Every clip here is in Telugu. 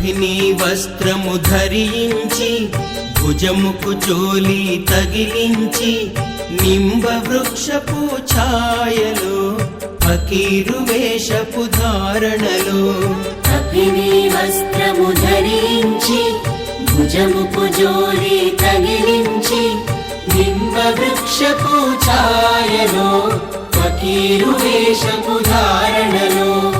గర్భిణీ వస్త్రము ధరించి భుజముకు చోలి తగిలించి నింబ వృక్షపు ఛాయలో ఫకీరు వేషపు ధారణలో. కపిని వస్త్రము ధరించి భుజముకు జోలి తగిలించి నింబ వృక్షపు ఛాయలో ఫకీరు వేషపు ధారణలో.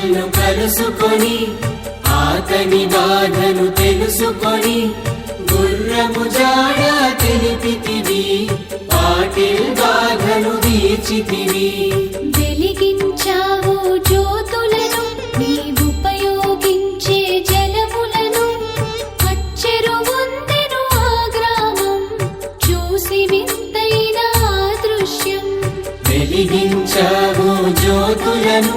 పాటిల్ను కలుసుకొని ఆతని బాధను తెలుసుకొని గుర్రము జాడ తెలిపితివి పాటిల్ బాధను తీర్చితివి. వెలిగించావు జ్యోతులను నీవుపయోగించే జలములను అచ్చెరు వందెను ఆ గ్రామం చూసి వింతైన దృశ్యం. వెలిగించావు జ్యోతులను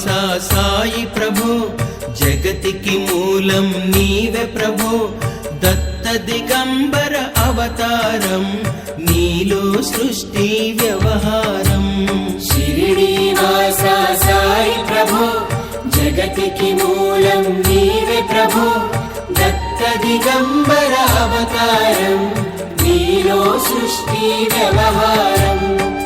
వాస సాయి ప్రభు జగతికి మూలం నీవే ప్రభు. దత్త దిగంబర అవతారం నీలో సృష్టి వ్యవహారం. షిరిడి వాస సాయి ప్రభు జగతికి మూలం నీవే ప్రభు. దత్త దిగంబర అవతారం నీలో సృష్టి వ్యవహారం.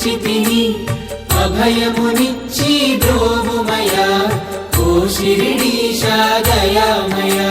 కొలిచితిని అభయమునిచ్చి ద్రోవుమయా ఓ శిరిడీశా దయామయా.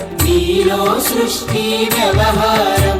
నీలో సృష్టి వ్యవహారం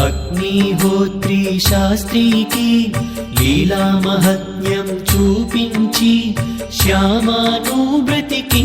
అగ్నిహోత్రి శాస్త్రికి లీలా మహత్యం చూపించి శ్యామాను బ్రతికి